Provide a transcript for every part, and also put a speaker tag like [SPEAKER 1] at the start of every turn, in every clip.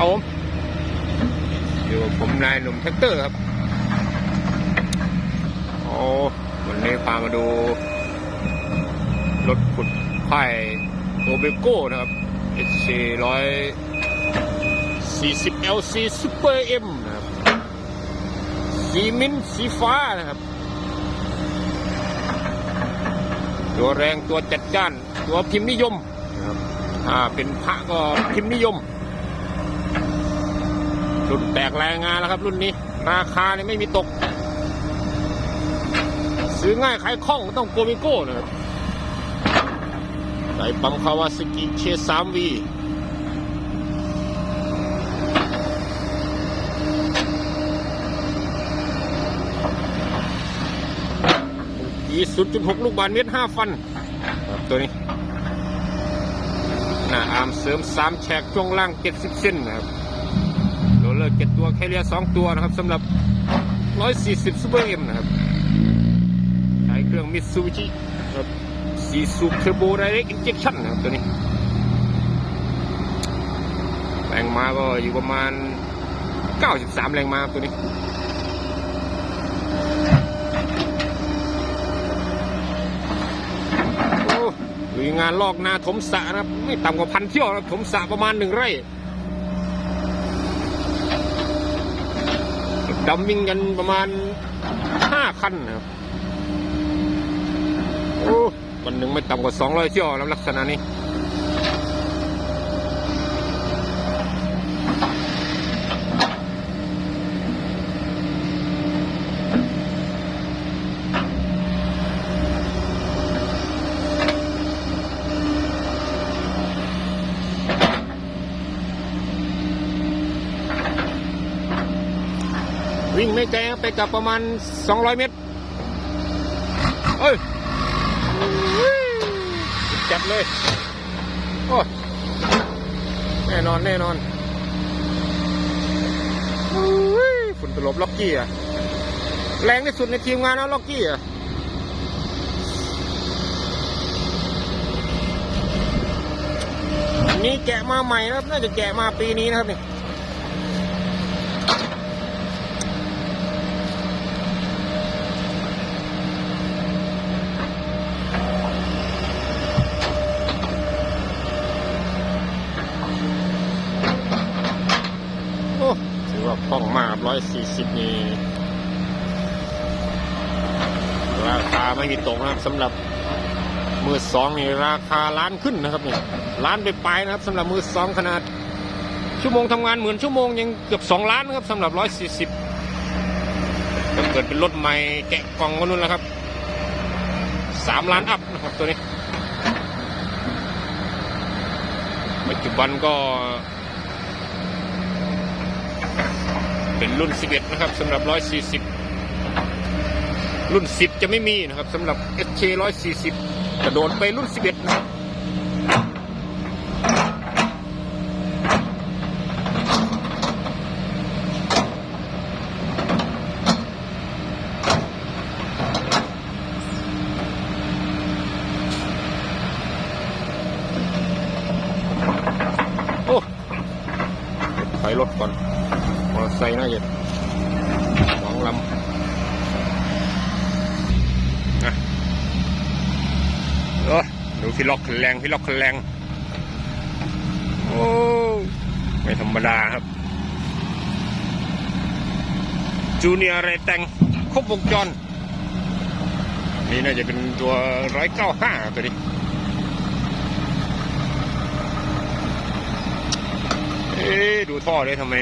[SPEAKER 1] ครับผมอยู่กับผมนายหนุ่มแท็กเตอร์ครับโอ้วันนี้พามาดูรถขุดค่ายโอเบโก้นะครับ SC ร้อยสี่สิบ LC Super M นะครับ สีมิ้นสีฟ้านะครับ ตัวแรงตัวจัดจ้าน ตัวพิมพ์นิยมนะครับถ้าเป็นพระก็พิมพ์นิยม รุ่นแตกแรงงานแล้วครับ รุ่นนี้ ราคาเนี่ยไม่มีตก ซื้อง่ายขายคล่องต้องโกมิโก้นะครับใส่ปั๊มคาวาสกิเคสามวียีสุดจุดหกลูกบาทเมตรห้าฟัน ตัวนี้หน้าอาร์มเสริมสามแฉกช่วงล่างเจ็ดสิบเส้นนะครับ เลอร์เจ็ดตัวแคเรียสองตัวนะครับสำหรับ140ซูเปอร์เอ็มนะครับใช้เครื่องมิตซูบิชิครับสีสูบเทอร์โบไดเรกอินเจคชั่นนะครับตัวนี้แรงมาก็อยู่ประมาณ 93 แรงม้าตัวนี้ โอ้ยงานลอกนาถมสะนะครับ ไม่ต่ำกว่าพันเที่ยวนะครับถมสะประมาณหนึ่งไร่ ดำวิ่งกันประมาณห้าคันนะครับโอ้วันหนึ่งไม่ต่ำกว่าสองร้อยเที่ยวแล้วลักษณะนี้ วิ่งไม่ไกลครับไปกลับประมาณ 200 เมตรเอ้ยจัดเลย โอ้ยแน่นอนแน่นอนอุ้ยฝุ่นตลบล็อกกี้อะแรงที่สุดในทีมงานนะล็อกกี้อะนนี้แกะมาใหม่ครับ น่าจะแกะมาปีนี้นะครับนี่ โอ้ถือว่าคล่องมาก ร้อยสี่สิบนี่ราคาไม่มีตกนะครับสำหรับมือสองนี่ราคาล้านขึ้นนะครับเนี่ยล้านไปปลายนะครับสำหรับมือสองขนาด ชั่วโมงทำงานหมื่นชั่วโมงยังเกือบสองล้านนะครับสำหรับร้อยสี่สิบถ้าเกิดเป็นรถใหม่แกะกล่องก็นู่นแล้วครับสามล้านอัพนะครับตัวนี้ปัจจุบันก็ เป็นรุ่น 11 นะครับสำหรับ 140 รุ่น 10 จะไม่มีนะครับสำหรับ SK 140 กระโดดไปรุ่น 11 นะครับโอ้ถอยรถก่อน ไซค์น่าจะสองลำนะเออดูพี่ล็อกคันแรงพี่ล็อกคันแรงโอ้ไม่ธรรมดาครับ จูเนียร์อะไรแต่งครบวงจร นี่น่าจะเป็นตัวร้อยเก้าห้าตัวนี้เอ๊ดูท่อเลยทำไม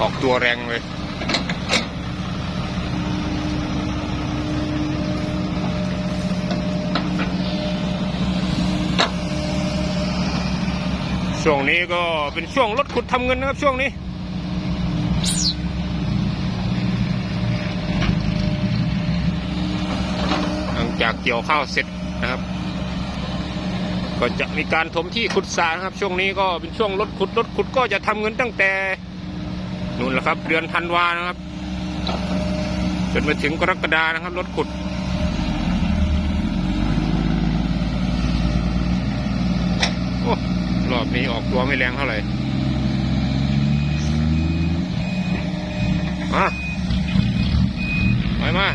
[SPEAKER 1] ออกตัวแรงเลยช่วงนี้ก็เป็นช่วงรถขุดทำเงินนะครับช่วงนี้หลังจากเกี่ยวข้าวเสร็จนะครับ ก็จะมีการถมที่ขุดสระนะครับ ช่วงนี้ก็เป็นช่วงรถขุดรถขุดก็จะทำเงินตั้งแต่ นู่นแหละครับ เดือนธันวานะครับ จนมาถึงกรกฎานะครับ รถขุด โอ้รอบนี้ออกตัวไม่แรงเท่าไหร่อะไปมา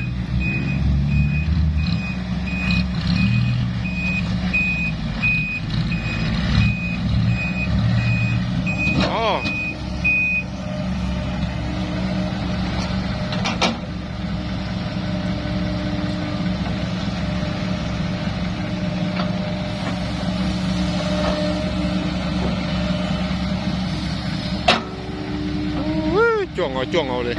[SPEAKER 1] อ๋ออุ้ยจ้วง เอาจ้วงเอาเลย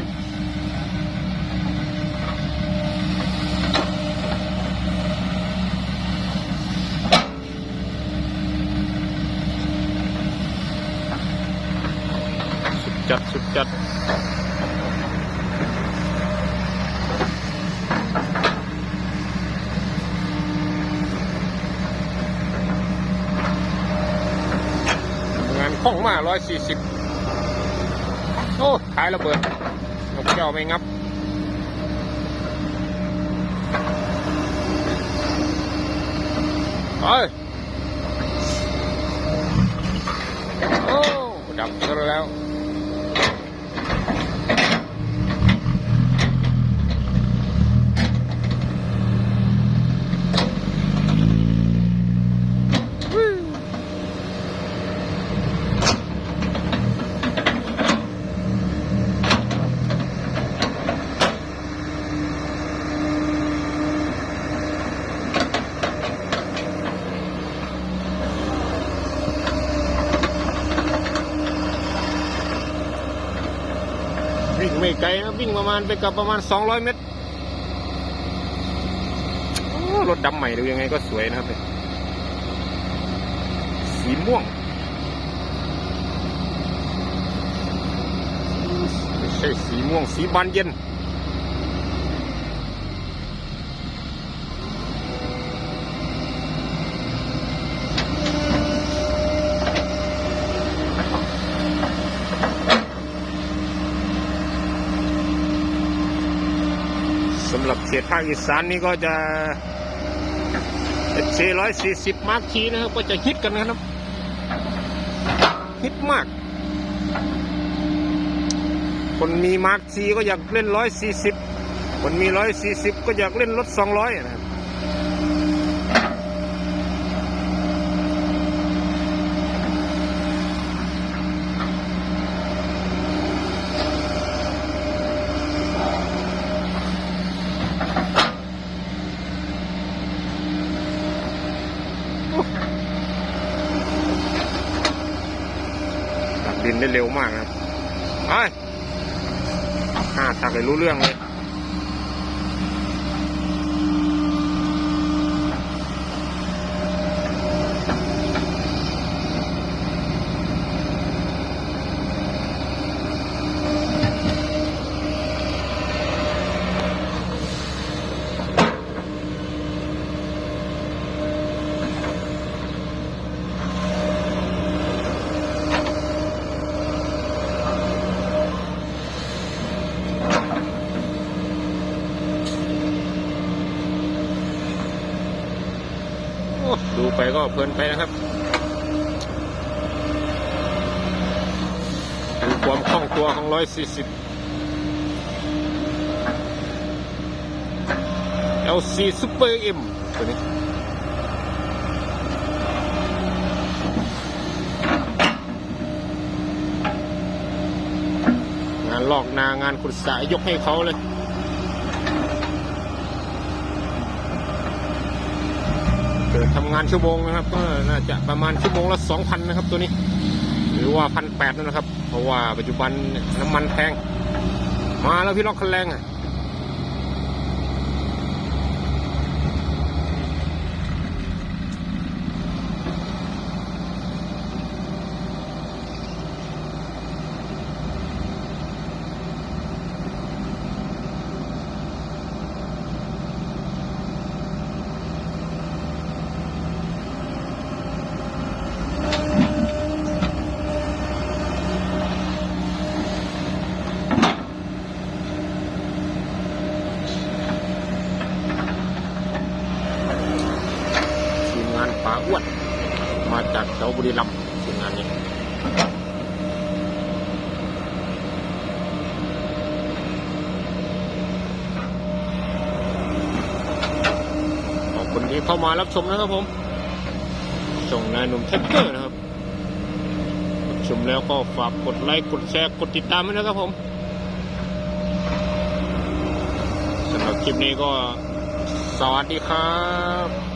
[SPEAKER 1] สุดจัดสุดจัดงานคล่องมากร้อยสี่สิบ โอ้ท้ายระเบิดนกเจ้าไม่งับไปโอ้ดับกันแล้ว ไม่ไกลนะวิ่งประมาณไปกลับประมาณ 200 เมตรรถดำใหม่ดูยังไงก็สวยนะครับสีม่วงไม่ใช่สีม่วงสีบานเย็นำหรับเขตภาคอีสานนี่ก็จะเชร้อยสี่สิบมาร์คทีนะครับ ก็จะฮิตกันนะครับฮิตมาก คนมีมาร์คทีก็อยากเล่นร้อยสี่สิบคนมีร้อยสี่สิบก็อยากเล่นรถสองร้อยนะครับ ได้เร็วมากนะครับไปห้าตักเลยรู้เรื่องเลย ไปก็เพลินไปนะครับดูความคล่องตัวของร้อยสี่สิบ LC Super M ตัวนี้งานลอกนางานขุดสายยกให้เขาเลย เปิดทำงานชั่วโมงนะครับ ก็น่าจะประมาณชั่วโมงละสองพันนะครับ ตัวนี้ หรือว่าพันแปดนั่นนะครับ เพราะว่าปัจจุบันน้ำมันแพงมาแล้วพี่ล็อกคันแรงอะ ทีมงานป๋าอ้วนมาจากแถวบุรีรัมย์ ทีมงานนี้ขอบคุณที่ เข้ามารับชมนะครับผม ส่งนายหนุ่มแท็กเกอร์นะครับรับชมแล้วก็ฝากกดไลค์ กดแชร์ กดติดตามด้วยนะครับผมสำหรับคลิปนี้ก็สวัสดีครับ